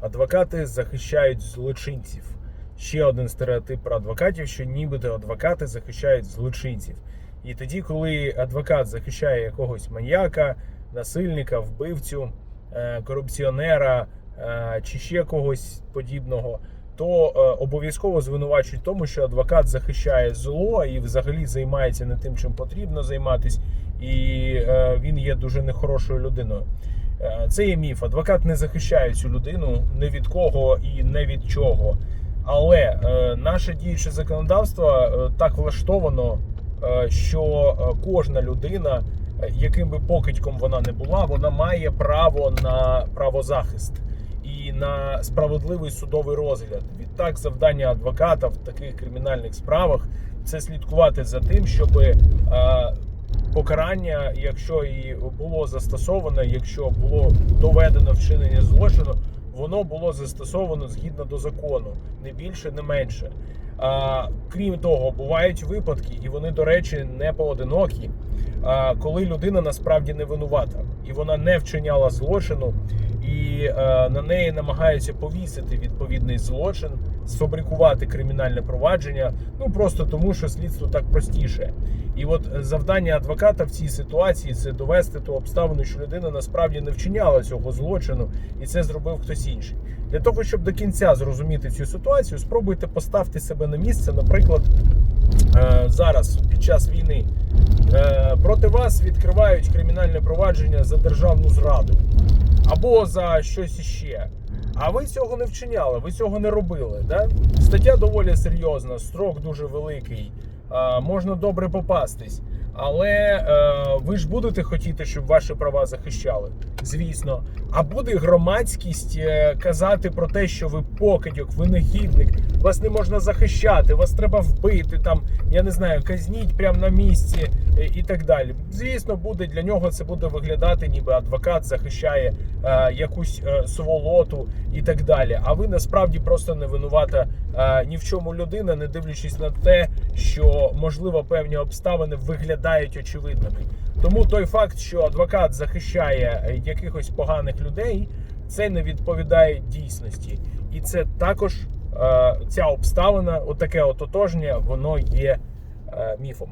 адвокати захищають злочинців. Ще один стереотип про адвокатів, що нібито адвокати захищають злочинців. І тоді, коли адвокат захищає якогось маньяка, насильника, вбивцю, е, корупціонера е, чи ще когось подібного, то е, обов'язково звинувачують тому, що адвокат захищає зло і взагалі займається не тим, чим потрібно займатися, і він є дуже нехорошою людиною. Е, Це є міф. Адвокат не захищає цю людину ні від кого і не від чого. Але е, наше діюче законодавство е, так влаштовано, що кожна людина, яким би покидьком вона не була, вона має право на правозахист і на справедливий судовий розгляд. Відтак, завдання адвоката в таких кримінальних справах це слідкувати за тим, щоб покарання, якщо і було застосоване, якщо було доведено вчинення злочину, воно було застосовано згідно до закону, не більше, не менше. А, крім того, бувають випадки, і вони, до речі, не поодинокі, а, коли людина насправді не винувата, і вона не вчиняла злочину, і е, на неї намагаються повісити відповідний злочин, сфабрикувати кримінальне провадження, ну просто тому, що слідство так простіше. І от е, завдання адвоката в цій ситуації це довести ту обставину, що людина насправді не вчиняла цього злочину, і це зробив хтось інший. Для того, щоб до кінця зрозуміти цю ситуацію, спробуйте поставити себе на місце, наприклад, е, зараз під час війни е, проти вас відкривають кримінальне провадження за державну зраду або за щось іще. А ви цього не вчиняли, ви цього не робили. Да? Стаття доволі серйозна, строк дуже великий, можна добре попастись. Але е, ви ж будете хотіти, щоб ваші права захищали, звісно. А буде громадськість е, казати про те, що ви покидьок, ви негідник, вас не можна захищати, вас треба вбити, там, я не знаю, казніть прямо на місці е, і так далі. Звісно, буде для нього це буде виглядати, ніби адвокат захищає е, якусь е, сволоту і так далі. А ви насправді просто не винувата е, ні в чому людина, не дивлячись на те, що можливо певні обставини виглядають очевидними. Тому той факт, що адвокат захищає е, якихось поганих людей, це не відповідає дійсності, і це також е, ця обставина, отаке ототожнення, воно є е, міфом.